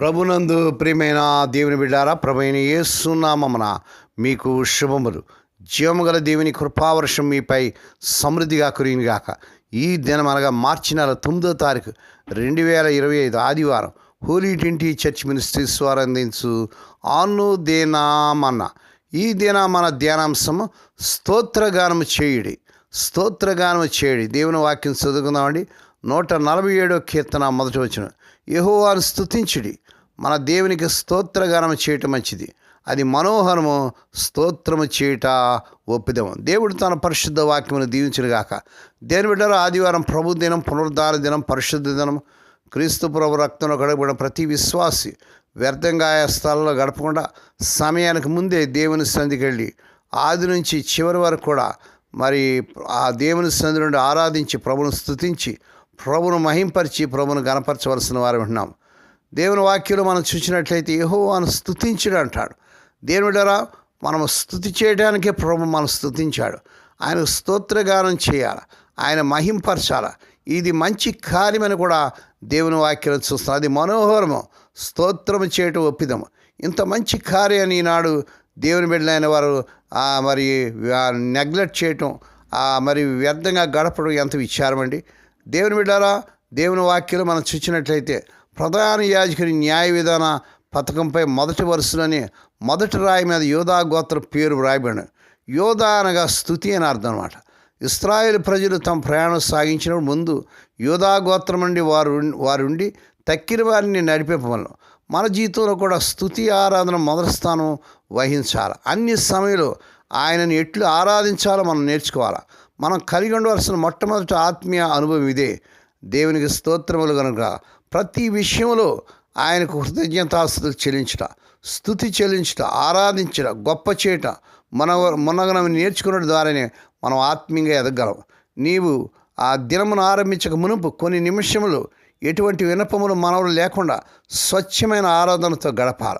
ప్రభునందు ప్రియమైన దేవుని బిడ్డారా ప్రభైన యేసునామమున మీకు శుభములు. జీవముగల దేవుని కృపావర్షం మీపై సమృద్ధిగా కురిగినగాక ఈ దినం అనగా మార్చి నెల తొమ్మిదో తారీఖు రెండు వేల ఇరవై ఐదు ఆదివారం హోలీ ట్వంటీ చర్చ్ మినిస్ట్రీస్ వారు అందించు ఆను దేనామన్న ఈ దినామన ధ్యానాంశము స్తోత్రగానము చేయుడి. స్తోత్రగానము చేయుడి. దేవుని వాక్యం చదువుకుందామండి. నూట నలభై ఏడో కీర్తన మొదటి వచ్చిన యహోవాను స్థుతించుడి మన దేవునికి స్తోత్రగానం చేయటం మంచిది. అది మనోహరము స్తోత్రము చేయట ఒప్పిదము. దేవుడు తన పరిశుద్ధ వాక్యమును దీవించునుగాక. దేని బిడ్డలు ఆదివారం ప్రభు దినం పునరుద్ధార దినం పరిశుద్ధ దినం క్రీస్తు ప్రభు రక్తంలో గడపబడిన ప్రతి విశ్వాసి వ్యర్థంగా ఆయా స్థలంలో గడపకుండా సమయానికి ముందే దేవుని సంధికి వెళ్ళి ఆది నుంచి చివరి వరకు కూడా మరి ఆ దేవుని సంధి నుండి ఆరాధించి ప్రభును స్థుతించి ప్రభును మహింపరిచి ప్రభును గనపరచవలసిన వారు వింటున్నాం దేవుని వాక్యంలో మనం చూసినట్లయితే యెహోవాను స్తుతించుడు అంటాడు. దేవుడరా మనం స్థుతి చేయడానికే ప్రభు మనం స్తుతించాడు. ఆయన స్తోత్రగానం చేయాలి? ఆయన మహింపరచాలి? ఇది మంచి కార్యమని కూడా దేవుని వాక్యం చూస్తాం అది మనోహరము స్తోత్రము చేయటం ఒప్పిదము. ఇంత మంచి కార్యాన్ని ఈనాడు దేవుని బిడ్డలైన వారు మరి నెగ్లెక్ట్ చేయటం మరి వ్యర్థంగా గడపడం ఎంత విచారమండి. దేవుని బిడ్డారా దేవుని వాక్యం మనం చూచినట్లయితే ప్రధాన యాజకుని న్యాయ విధాన పథకంపై మొదటి వరుసలోని మొదటి రాయి మీద యోధా గోత్ర పేరు వ్రాయబడి యోధా అనగా స్థుతి అని అర్థం అనమాట ఇస్రాయేల్ ప్రజలు తమ ప్రయాణం సాగించినప్పుడు ముందు యోధా గోత్రం నుండి వారు వారు ఉండి తక్కిన వారిని నడిపే పనులు. మన జీవితంలో కూడా స్థుతి ఆరాధన మొదటి స్థానం వహించాలి. అన్ని సమయంలో ఆయనను ఎట్లు ఆరాధించాలో మనం నేర్చుకోవాలి. మనం కలిగి ఉండవలసిన మొట్టమొదటి ఆత్మీయ అనుభవం ఇదే. దేవునికి స్తోత్రములు కనుక ప్రతి విషయంలో ఆయనకు కృతజ్ఞతాస్తులు చెల్లించట స్థుతి చెల్లించట ఆరాధించట గొప్ప చేయట మన మునగనం నేర్చుకున్న ద్వారానే మనం ఆత్మీయంగా ఎదగలం. నీవు ఆ దినమును ఆరంభించక మునుపు కొన్ని నిమిషములు ఎటువంటి వినపములు మనవులు లేకుండా స్వచ్ఛమైన ఆరాధనతో గడపాల.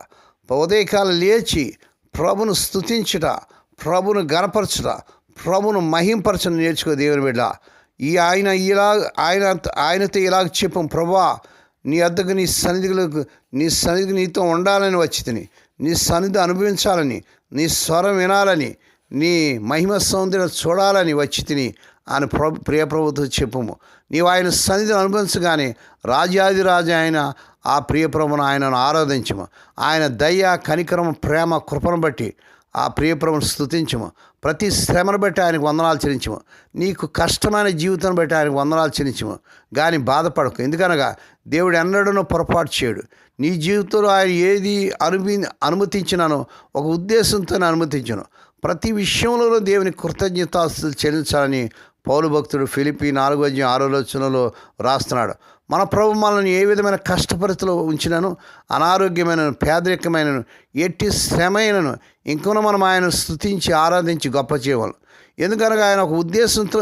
ఉదయకాలం లేచి ప్రభును స్థుతించుట ప్రభును గనపరచుట ప్రభును మహింపరచను నేర్చుకో దేవుని బిడ్డ. ఈ ఆయన ఇలా ఆయన ఆయనతో ఇలాగ చెప్పం ప్రభా నీ అద్దకు నీ సన్నిధిలకు నీ సన్నిధికి నీతో ఉండాలని వచ్చి తిని నీ సన్నిధి అనుభవించాలని నీ స్వరం వినాలని నీ మహిమ సౌందర్యం చూడాలని వచ్చి తిని ఆయన ప్రభు ప్రియ ప్రభుతో చెప్పుము. నీవు ఆయన సన్నిధిని అనుభవించగానే రాజాది రాజా ఆయన ఆ ప్రియ ప్రభును ఆయనను ఆరాధించము. ఆయన దయ కనికరం ప్రేమ కృపను బట్టి ఆ ప్రియప్రభుని స్తుతించము. ప్రతి శ్రమను బట్టి ఆయనకు వందనాలు చెల్లించము. నీకు కష్టమైన జీవితం బట్టి ఆయనకు వందనాలు చెల్లించము. కానీ బాధపడకు. ఎందుకనగా దేవుడు ఎన్నడనో పొరపాటు చేయడు. నీ జీవితంలో ఆయన ఏది అనుమి అనుమతించినానో ఒక ఉద్దేశంతో అనుమతించను. ప్రతి విషయంలోనూ దేవుని కృతజ్ఞతాస్తులు చెల్లించాలని పౌరు భక్తుడు ఫిలిపి నాలుగో అధ్యాయం ఆరో రాస్తున్నాడు. మన ప్రభు మనల్ని ఏ విధమైన కష్టపరిస్థితులు ఉంచినను అనారోగ్యమైన పేదరికమైన ఎట్టి శ్రమైనను ఇంకొన మనం ఆయన స్థుతించి ఆరాధించి గొప్ప చేయవాలి ఎందుకనగా ఆయన ఒక ఉద్దేశంతో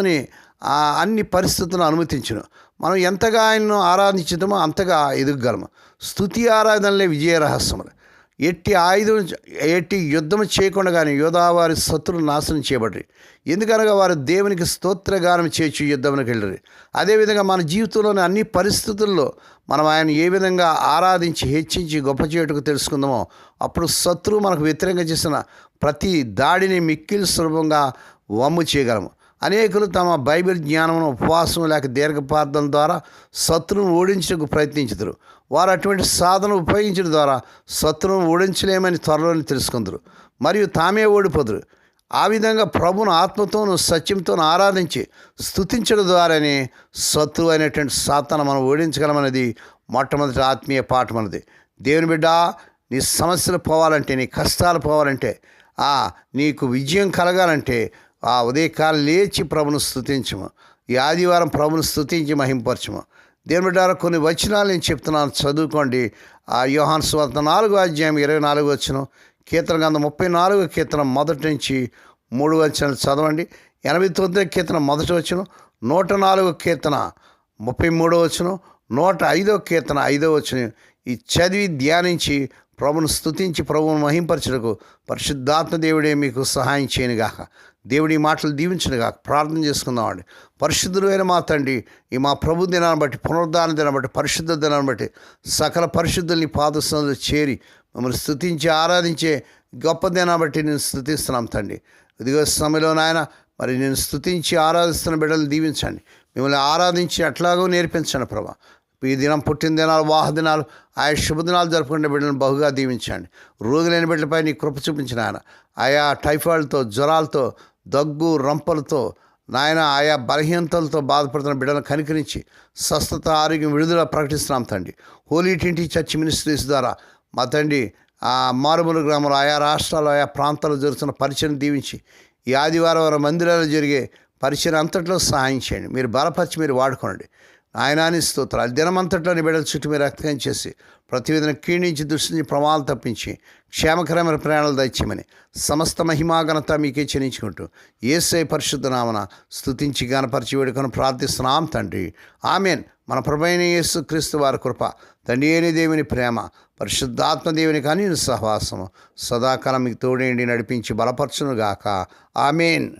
అన్ని పరిస్థితులను అనుమతించను. మనం ఎంతగా ఆయనను ఆరాధించుతామో అంతగా ఎదుగగలము. స్థుతి ఆరాధనలే విజయ రహస్యములు. ఎట్టి ఆయుధం ఎట్టి యుద్ధం చేయకుండా కానీ యోధావారి శత్రులు నాశనం చేయబడ్రి. ఎందుకనగా వారు దేవునికి స్తోత్రగానం చేర్చి యుద్ధంలోకి వెళ్ళరు. అదేవిధంగా మన జీవితంలోని అన్ని పరిస్థితుల్లో మనం ఆయన ఏ విధంగా ఆరాధించి హెచ్చించి గొప్ప చేయుటకు తెలుసుకుందామో అప్పుడు శత్రువు మనకు వ్యతిరేకంగా చేసిన ప్రతి దాడిని మిక్కిలి సులభంగా వమ్ము చేయగలము. అనేకులు తమ బైబిల్ జ్ఞానమును ఉపవాసం లేక దీర్ఘపార్థం ద్వారా శత్రువును ఓడించడానికి ప్రయత్నించుతారు వారు అటువంటి సాధన ఉపయోగించడం ద్వారా శత్రువును ఓడించలేమని త్వరలోనే తెలుసుకుందరు. మరియు తామే ఓడిపోదురు. ఆ విధంగా ప్రభును ఆత్మతోను సత్యంతోను ఆరాధించి స్తుతించడం ద్వారానే శత్రువు అయినటువంటి సాధన మనం ఓడించగలమనేది మొట్టమొదటి ఆత్మీయ పాఠం అన్నది దేవుని బిడ్డ నీ సమస్యలు పోవాలంటే నీ కష్టాలు పోవాలంటే నీకు విజయం కలగాలంటే ఆ ఉదయకాలం లేచి ప్రభును స్తుతించము. ఈ ఆదివారం ప్రభును స్థుతించి మహింపరచము. దేవుని బిడ్డారా కొన్ని వచనాలు నేను చెప్తున్నాను. చదువుకోండి. ఆ యోహాన్ స్వార్థ నాలుగో అధ్యాయం ఇరవై నాలుగు వచ్చిన కీర్తన గంధ ముప్పై నాలుగు కీర్తన మొదటి నుంచి మూడు వచనాలు చదవండి. ఎనభై తొమ్మిది కీర్తన మొదటి వచ్చిన నూట నాలుగో కీర్తన ముప్పై మూడో వచ్చును నూట ఐదో కీర్తన ఐదో వచ్చును ఈ చదివి ధ్యానించి ప్రభును స్థుతించి ప్రభువును మహింపరచుటకు పరిశుద్ధాత్మ దేవుడే మీకు సహాయం చేయనుగాక. దేవుడి మాటలు దీవించనుగాక. ప్రార్థన చేసుకుందామండి పరిశుద్ధులైన మా తండ్రి ఈ మా ప్రభు దినాన్ని బట్టి పునరుద్ధాన దినాన్ని బట్టి పరిశుద్ధ దినాన్ని బట్టి సకల పరిశుద్ధుల్ని పాదస్థంలో చేరి మమ్మల్ని స్థుతించి ఆరాధించే గొప్ప దినాన్ని బట్టి నేను స్థుతిస్తున్నాం తండ్రి. ఇదిగో సమయంలో నాయన మరి నేను స్తుతించి ఆరాధిస్తున్న బిడ్డలు దీవించండి. మిమ్మల్ని ఆరాధించి అట్లాగో నేర్పించండి ప్రభా. ఈ దినం పుట్టిన దినాలు ఆయా శుభదినాలు జరుపుకునే బిడ్డలను బహుగా దీవించండి. రోగులైన బిడ్డలపై నీ కృప చూపించిన ఆయన. ఆయా టైఫాయిడ్తో జ్వరాలతో దగ్గు రంపలతో నాయన ఆయా బలహీనతలతో బాధపడుతున్న బిడ్డలను కనికరించి స్వస్థత ఆరోగ్యం విడుదల ప్రకటిస్తున్నాం తండ్రి. హోలీ టింటి చర్చ్ మినిస్ట్రీస్ ద్వారా మా తండ్రి ఆ మారుమూల గ్రామంలో ఆయా రాష్ట్రాలు ఆయా ప్రాంతాల్లో జరుగుతున్న పరిచయం దీవించి ఈ ఆదివారం వారం మందిరాలు జరిగే పరిచయం అంతట్లో సహాయం చేయండి. మీరు బలపరిచి మీరు వాడుకోండి. ఆయనాని స్తోత్రాలు. దినమంతట్లో నీ బిడ్డల చుట్టూ మీరు రక్తం చేసి ప్రతివేదన క్షీణించి దృష్టిని ప్రమాదాలు తప్పించి క్షేమకరమైన ప్రయాణాలు దయచేయమని సమస్త మహిమాగనత మీకే చెల్లించుకుంటూ ఏసై పరిశుద్ధ నామన స్తుతించి గణపరిచి వేడుకొని ప్రార్థిస్తున్నాం తండ్రి. ఆమెన్. మన ప్రభైన యేసు క్రీస్తు వారి కృప తండ్రి అయిన దేవుని ప్రేమ పరిశుద్ధాత్మ దేవుని కానీ సహవాసము సదాకాలం మీకు తోడేండి నడిపించి బలపరచునుగాక. ఆమెన్.